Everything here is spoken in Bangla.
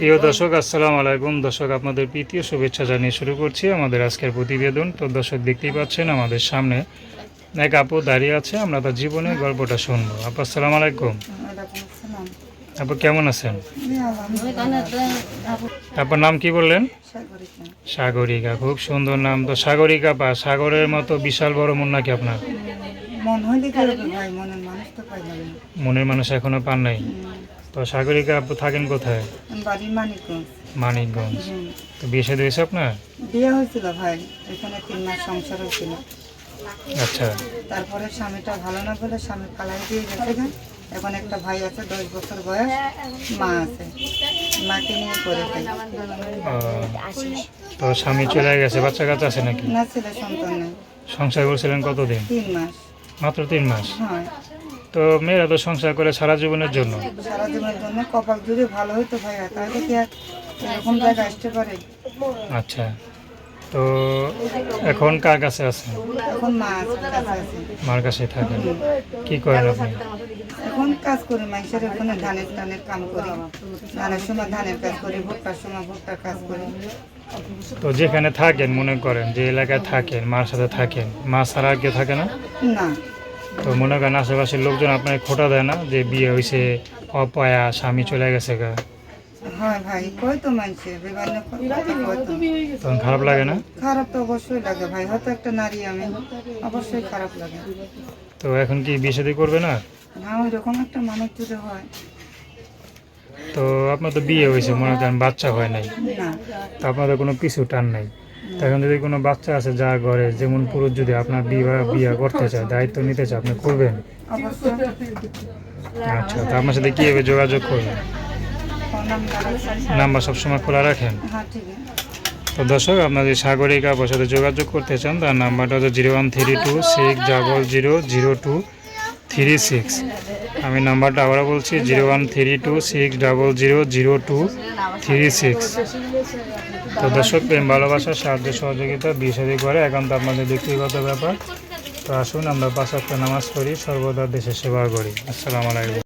প্রিয় দর্শক আসসালাম আলাইকুম। দর্শক আপনাদের প্রীতীয় শুভেচ্ছা জানিয়ে শুরু করছি আমাদের আজকের প্রতিবেদন। তো দর্শক দেখতেই পাচ্ছেন আমাদের সামনে এক আপু দাঁড়িয়ে আছে আমরা তার জীবনের গল্পটা শুনব। আপু আসসালামু আলাইকুম। আপু কেমন আছেন? আপনার নাম কি বললেন? সাগরিকা। খুব সুন্দর নাম। তো সাগরিকা বা সাগরের মতো বিশাল বড় মন নাকি আপনার? মন মনের মানুষ এখনও পান নাই? তো সাগরিকা আপু থাকেন কোথায়? বাড়ি মানিকগঞ্জ। মানিকগঞ্জ। তো বিয়ে সাথে হয়েছে আপনার? বিয়ে হয়েছিল ভাই এখানে তিন মাস সংসার হয়েছিল। আচ্ছা। তারপরে স্বামীটা ভালো না বলে স্বামী পালাই দিয়ে গেছে। এখন একটা ভাই আছে দশ বছর বয়স মা আছে। মাকে নিয়ে করে তো স্বামী চলে গেছে বাচ্চা কাচ্চা আছে নাকি? না ছেলে সন্তান নেই। সংসার করছিলেন কতদিন? তিন মাস। মাত্র তিন মাস? হয়। তো মেয়েরা তো সংসার করে সারা জীবনের জন্য। সারা জীবনের জন্য কপাল যদি ভালো হইতো ভাই তাহলে কি এরকম জায়গায় আসতে পারে? আচ্ছা তো এখন কার কাছে আছেন? এখন আছে মার কাছে থাকেন। কি করেন আপনি? এখন কাজ করি মানুষের ওখানে ধানের টানের কাম করি। ধানের সময় ধানের কাজ করি ভুট্টার সময় ভুট্টার কাজ করি। তো যেখানে থাকেন মনে করেন যে এলাকায় থাকেন মার সাথে থাকেন মা ছাড়া আর কেউ থাকে না? না। তো মনে করেন আশেপাশের লোকজন আপনাকে খোটা দেয় না যে বিয়ে হয়েছে অপয়া স্বামী চলে গেছে গা? হয়। তখন খারাপ লাগে না? খারাপ তো অবশ্যই লাগে ভাই হয়তো একটা নারী আমি অবশ্যই খারাপ লাগে। তো এখন কি বিয়ে শাদী করবে না? না ওই একটা মানুষ যদি হয়। তো আপনার তো বিয়ে হয়েছে মনে করেন বাচ্চা হয় নাই। তো আপনাদের কোনো পিছু টান নাই। তখন যদি কোনো বাচ্চা আছে যা ঘরে যেমন পুরুষ যদি আপনার বিবাহ বিয়ে করতে চায়, দায়িত্ব নিতে চায়, আপনি করবেন? আচ্ছা তো আপনার সাথে কীভাবে যোগাযোগ করবেন? নাম্বার সবসময় খোলা রাখেন? তো দর্শক আপনার যদি সাগরিক সাথে যোগাযোগ করতে চান, তার নাম্বারটা হচ্ছে zero one three two six double zero zero two three six. আমি নাম্বারটা আবারও বলছি, zero one three two six double zero zero two three six. তো দর্শক, প্রেম, ভালোবাসা, সাহায্য, সহযোগিতা বিষাদি করে এখন একান্ত আপনাদের ব্যক্তিগত ব্যাপার। তো আসুন, আমরা পাঁচ নামাজ পড়ি, সর্বদা দেশের সেবা করি। আসসালামু আলাইকুম।